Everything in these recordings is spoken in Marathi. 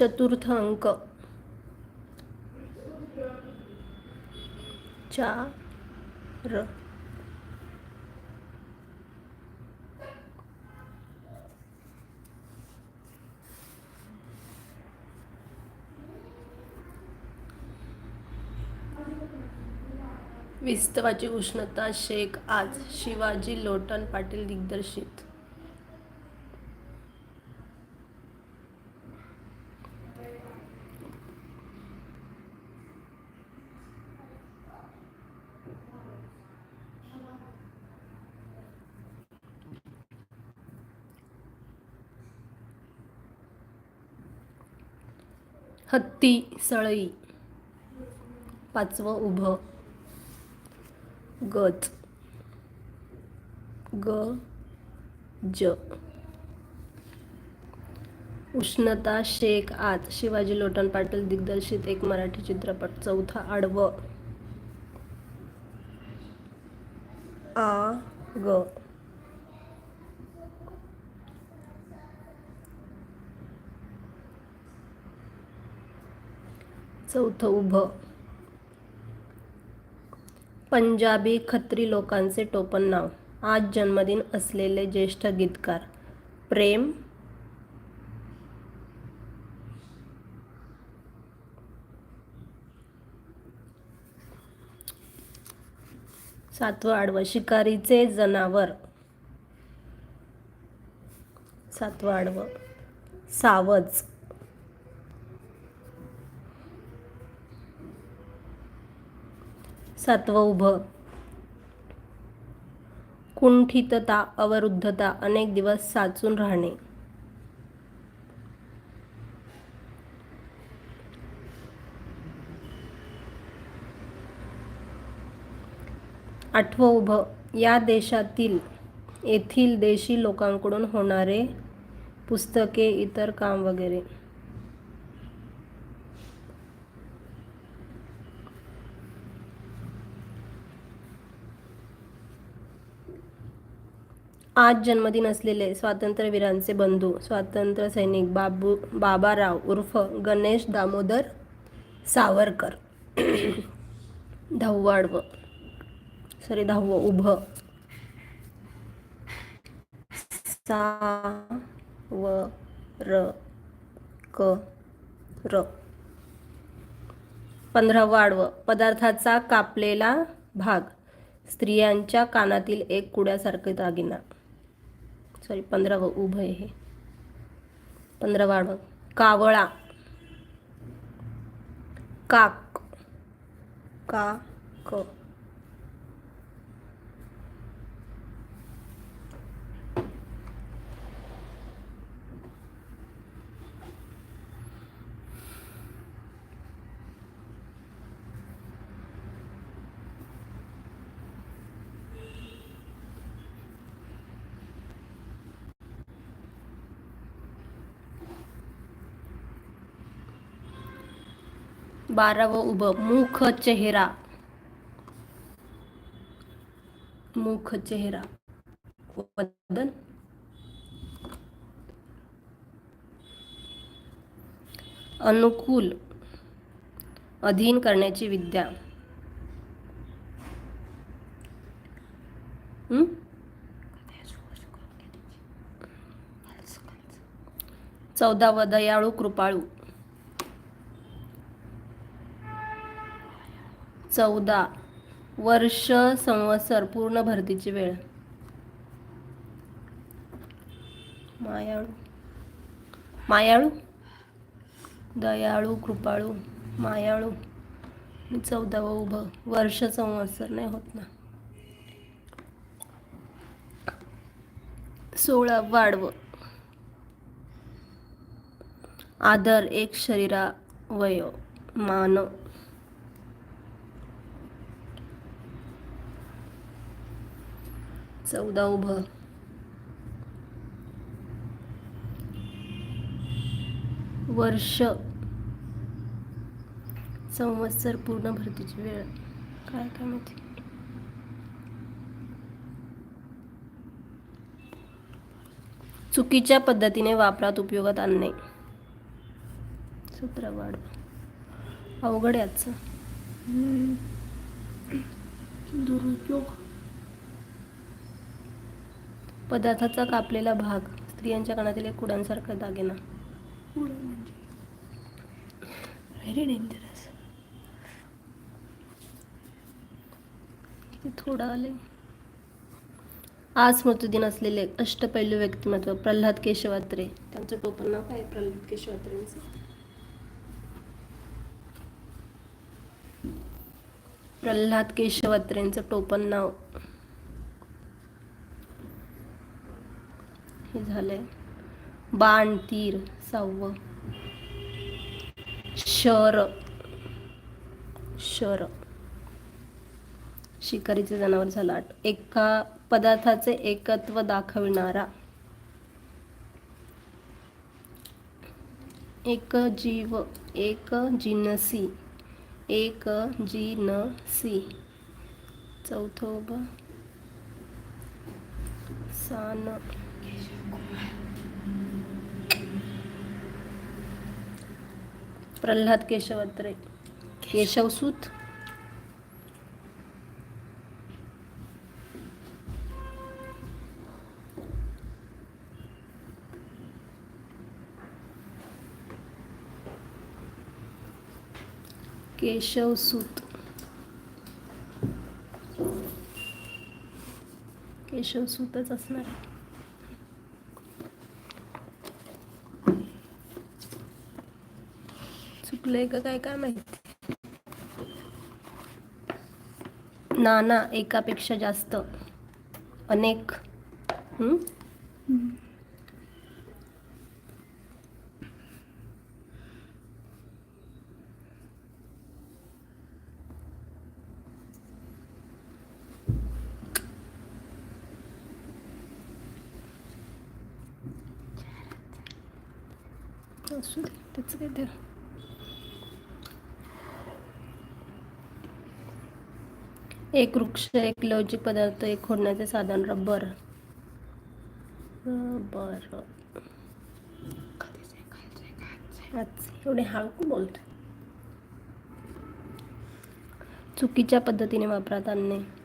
चतुर्थ अंक. चार. विस्तवाची उष्णता शेख आज शिवाजी लोटन पाटील दिग्दर्शित. हत्ती सळई. पाचवं उभं. गज ग ज. उष्णता शेख आज शिवाजी लोटन पाटील दिग्दर्शित एक मराठी चित्रपट चौथा आडवं आ ग चौथं उभं. पंजाबी खत्री लोकांचे टोपण नाव. आज जन्मदिन असलेले ज्येष्ठ गीतकार. प्रेम. सातवं आडवं. शिकारीचे जनावर. सातवं आडवं. सावज. सत्व उभं. कुंठितता अवरुद्धता अनेक दिवस साचून राहणे. आठवं उभं. या देशातील येथील देशी लोकांकडून होणारे पुस्तके इतर काम वगैरे. आज जन्मदिन असलेले स्वातंत्र्यवीरांचे बंधू स्वातंत्र्य सैनिक बाबू बाबाराव उर्फ गणेश दामोदर सावरकर. दहावं सॉरी दहावं उभं. सा व र क र पंधरावं आडवं. पदार्थाचा कापलेला भाग. स्त्रियांच्या कानातील एक कुड्यासारखे दागिना. सॉरी पंधरावं उभं आहे हे. पंधरावं आडवं कावळा. काक. का क बारावं उभं. मुख चेहरा. मुख चेहरा. वदन. अनुकूल. अधीन करण्याची विद्या. चौदा चौदावं दयाळू कृपाळू. चौदा वर्ष संवत्सर पूर्ण भरतीची वेळ. मायाळू. मायाळू? दयाळू कृपाळू मायाळू. चौदा चौदावं उभं. वर्ष संवत्सर नाही होत ना. सोळा वाढवं. आदर एक शरीरा वय मानव. चौदा उभं. वर्ष. संवत्सर पूर्ण भरतीची वेळ. काय काय माहिती? चुकीच्या पद्धतीने वापरात उपयोगात आणणे. सूत्र वाढ. अवघड याचं दुरुपयोग. पदार्थाचा कापलेला भाग स्त्रियांच्या कानातील एक कुडांसारखा दागिना. व्हेरी डेंजरस थोडं आले. आज स्मृतिदिन असलेले अष्टपैलू व्यक्तिमत्व प्रल्हाद केशवात्रे. त्यांचं टोपण नाव काय? प्रल्हाद केशवात्रेंचं प्रल्हाद केशवात्रेंचं टोपण नाव हे आहे बाण तीर सहावं. शर. शर. शिकारीचे जनावर झालं आठ. एका पदार्थाचे एकत्व दाखविणारा. एक जीव एक जिनसी. एक जिनसी. चौथं सान. प्रल्हाद केशवत्रे. केशवसूत केशवसूत केशवसूतच असणार आहे. चुकलंय का? काय काय माहिती? नाना एकापेक्षा जास्त. अनेक हम्म? असू दे त्याचं काय ते एक वृक्ष एक लवचिक पदार्थ एक खोडण्याचे साधन रबर. रबर. एवढे हळकू बोलते चुकीच्या पद्धतीने वापरात आणणे.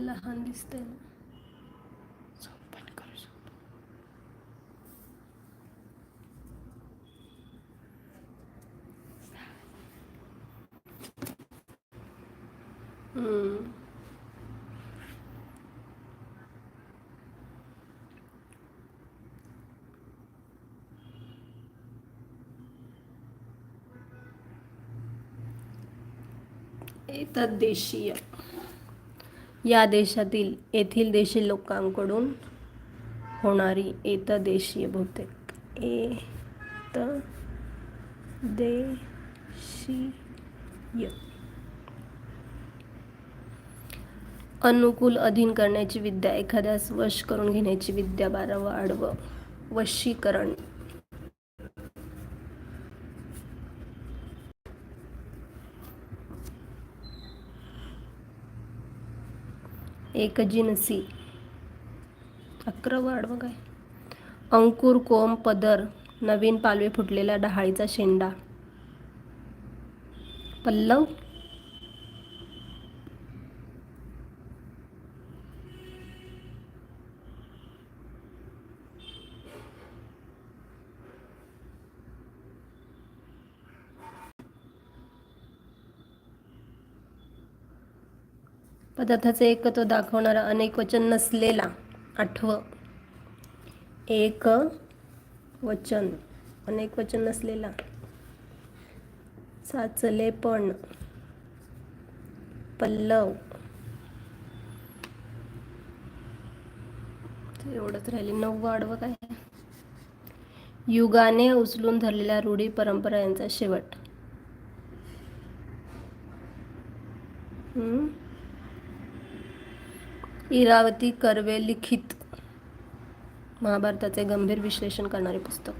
लहान दिसतंय ना. झोप पण करू शकतो हम्म. एतद्देशीय या देशातील येथील देशी लोकांकडून होणारी एतदेशीय बहुतेक. ए त देशीय. अनुकूल अधीन करण्याची विद्या एखाद्यास वश करून घेण्याची विद्या बारावं आडवं वशीकरण. एकजिनसी अकरावं आडवं काय? अंकुर कोंब पदर नवीन पालवी फुटलेला डहाळीचा शेंडा. पल्लव? पदार्थाचे एकत्व दाखवणारा अनेक वचन नसलेला आठव. एक वचन. अनेक वचन नसलेला. साचले पण पल्लव. ते एवढंच राहिले. नऊ आडवं काय? युगाने उचलून धरलेल्या रूढी परंपरा यांचा शेवट. हम्म. इरावती कर्वे लिखित महाभारताचे गंभीर विश्लेषण करणारे पुस्तक.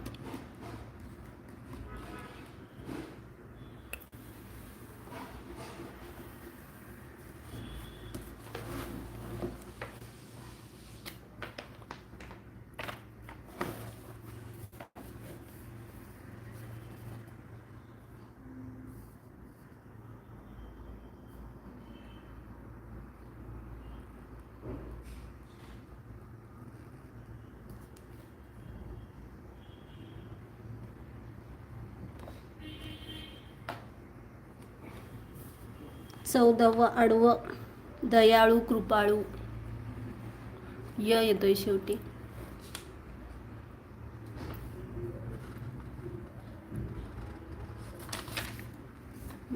चौदावं आडवं दयाळू कृपाळू. य येतोय शेवटी.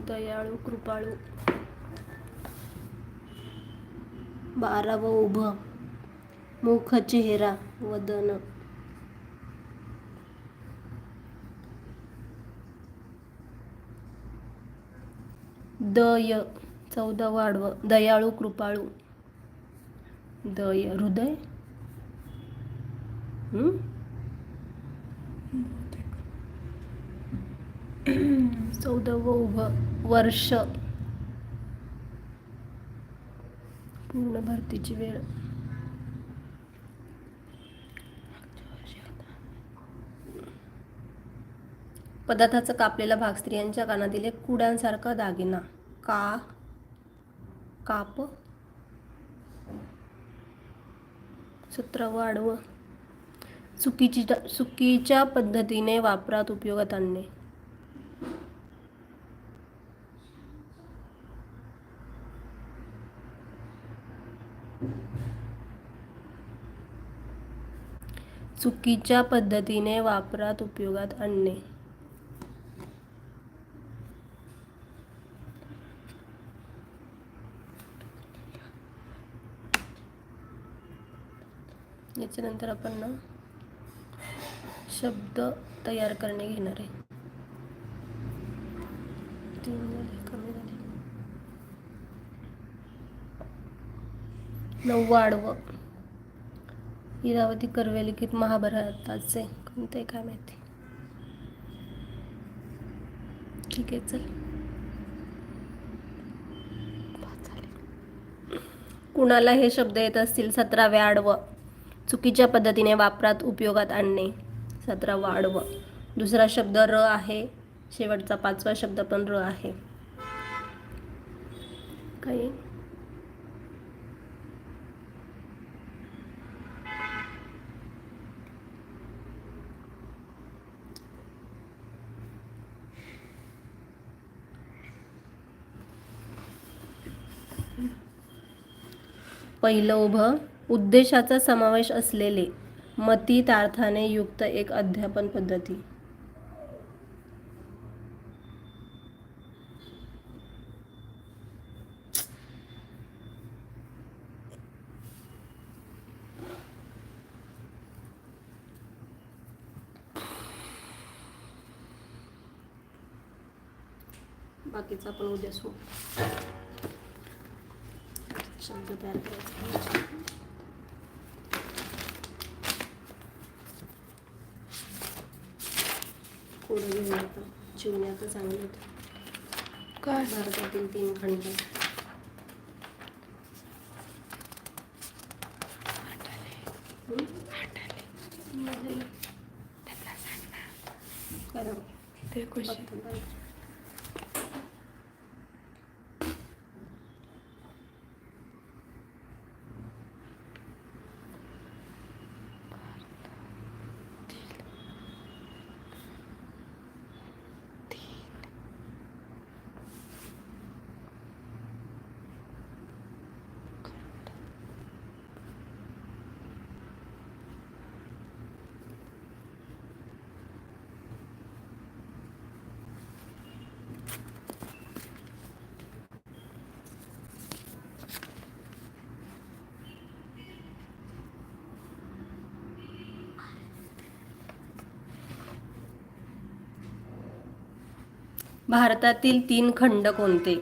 दयाळू कृपाळू. बारावं उभं. मुख चेहरा वदन. दय चौदा आडवं दयाळू कृपाळू. दय हृदय. चौदा चौदावं उभं वर्ष. पूर्ण भरतीची वेळ. पदार्थाचा कापलेला भाग स्त्रियांच्या कानातील एक कुड्यांसारखा दागिना. का? काप सतरावं आडवं चुकीची चुकीच्या पद्धतीने वापरात उपयोगात आणणे. चुकीच्या पद्धतीने वापरात उपयोगात आणणे. त्याच्यानंतर आपण ना शब्द तयार करणे घेणार आहे. तीन नववं आडवं इरावती कर्वे लिखित महाभारताचे कोणते काय माहिती ठीक आहे चल. कुणाला हे शब्द येत असतील? सतराव्या आडवं चुकीच्या पद्धतीने वापरात उपयोगात आणणे. सतरा वाढवं दुसरा शब्द र आहे. शेवटचा पाचवा शब्द पण र आहे. काही? पहिलं उभं. उद्देशाचा समावेश असलेले मतितार्थाने युक्त एक अध्यापन पद्धती. बाकीचा आपण उद्या सोड. शब्द तयार करायचा. पुढे घेऊन आता चिवण्याचं चांगलं होतं. काय? भारतातील तीन खंड. करा. ते खुशी भारतातील तीन खंड कोणते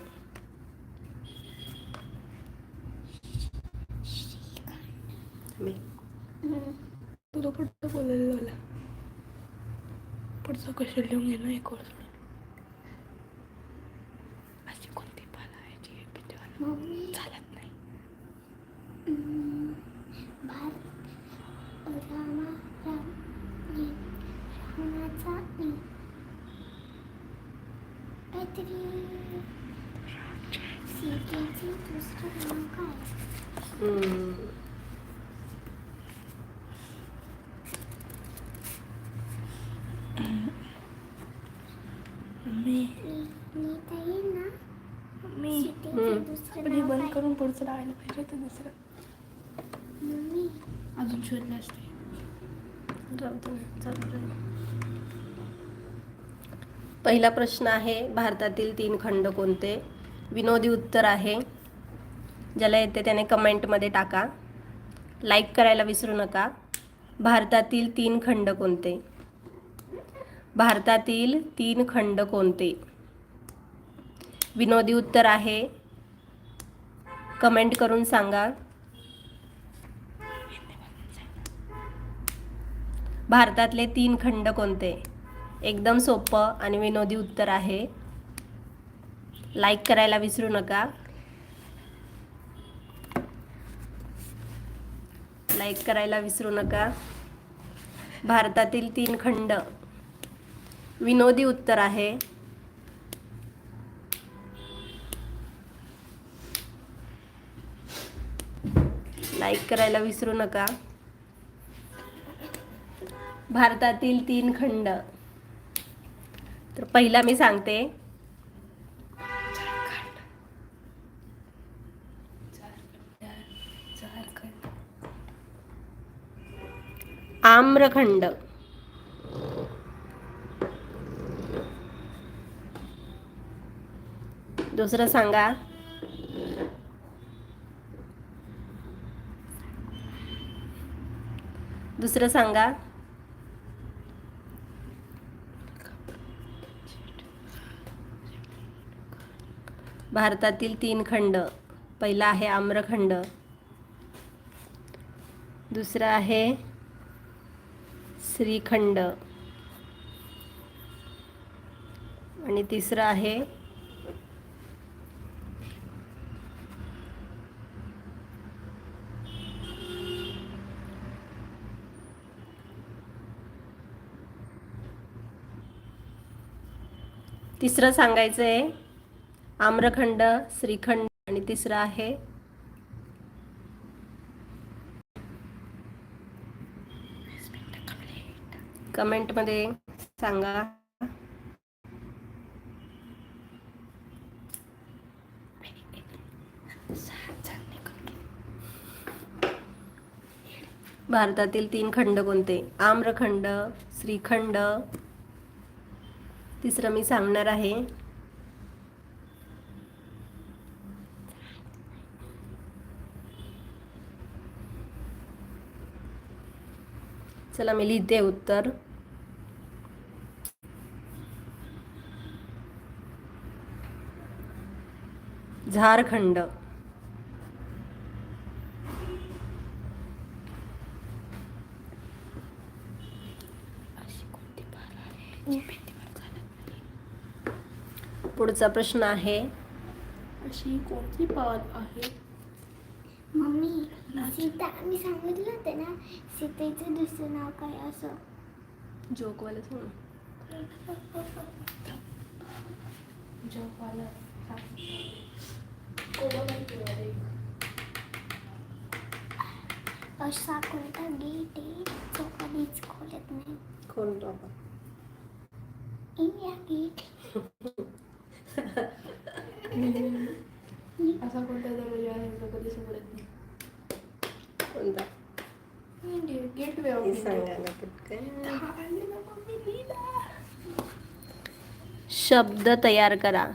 मम्मी चालत नाही हम्म, भारत रामा राम नाही, रावणाचा नाही. काहीतरी सीतेचे दुसरं नाव काय हम्म. येईल ना. दुसरं पण हे नाव बंद काय? करून पुढचं लावायला पाहिजे होतं दुसरं. मम्मी. अजून शोधलं असते जाऊ दे, चालू राहील. पहिला प्रश्न आहे भारतातील तीन खंड कोणते? विनोदी उत्तर आहे ज्याला येते त्याने कमेंटमध्ये टाका. लाईक करायला विसरू नका. भारतातील तीन खंड कोणते? भारतातील तीन खंड कोणते? विनोदी उत्तर आहे. कमेंट करून सांगा. भारतातले तीन खंड कोणते? एकदम सोपं आणि विनोदी उत्तर आहे. लाईक करायला विसरू नका. लाईक करायला विसरू नका. भारतातील तीन खंड. विनोदी उत्तर आहे. लाईक करायला विसरू नका. भारतातील तीन खंड. तर पहिला मी सांगते. आम्रखंड. दुसरं सांगा. दुसरं सांगा. भारतातील तीन खंड. पहिला आहे आम्रखंड. दुसरा आहे श्रीखंड. आणि तिसरं आहे तिसरं सांगायचं आहे आम्रखंड श्रीखंड आणि तिसरं आहे. कमेंटमध्ये सांगा. भारतातील तीन खंड कोणते? आम्रखंड श्रीखंड तिसरं मी सांगणार आहे. चला मी लिहिते उत्तर. झारखंड अशी कोणती पार आहे भिंतीवर चालत नाही पुढचा प्रश्न आहे. अशी कोणती पार आहे? मम्मी सीता मी सांगितलं होतं ना सीतेचं दुसरं नाव काय असं? जोकवाला सांग. असा कोणता गेट आहे जो कधीच खोलत नाही? कोण बाबा इंडिया गेट असा कोणता दरवाजा आहे जो कधी समजत नाही कोणता इंडिया गेट वे ऑफ हे इंडिया सांगा ना पटकन. आले ना मम्मी लिहिला शब्द तयार करा.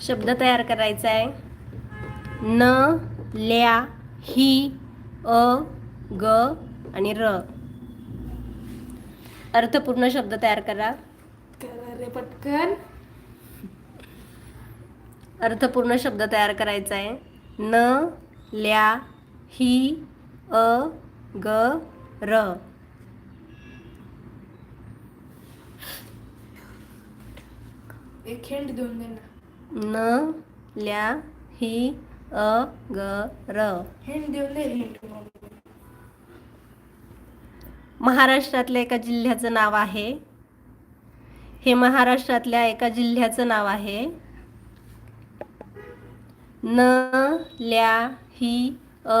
शब्द तयार करायचा आहे न ल्या ही अ ग आणि र अर्थपूर्ण शब्द तयार करा रे पटकन. अर्थपूर्ण शब्द तयार करायचा आहे. न ल्या ही अ ग र. एक हिंट देऊन दे ना. न ल्या ही अ ग र. देऊन दे हिंट. महाराष्ट्रातल्या एका जिल्ह्याचं नाव आहे. हे महाराष्ट्रातल्या एका जिल्ह्याचं नाव आहे. न ल्या ही अ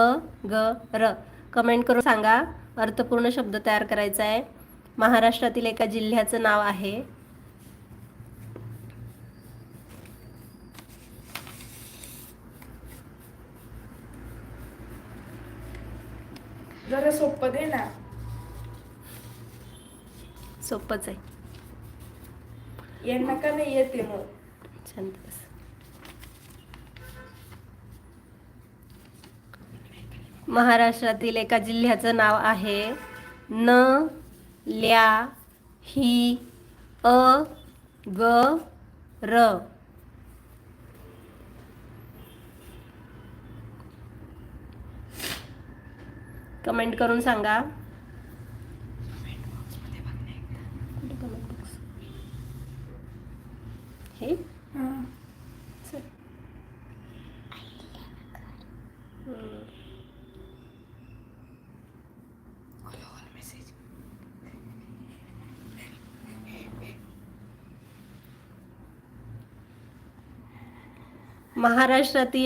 ग र कमेंट करून सांगा अर्थपूर्ण शब्द तयार करायचा आहे. महाराष्ट्रातील एका जिल्ह्याचं नाव आहे. जरा सोपं दे ना. सोपंच आहे. यांना का नाही येते मग? शांत महाराष्ट्रातील एका जिल्ह्याचं नाव आहे न ल्या ही अ ग र. कमेंट करून सांगा. महाराष्ट्रातील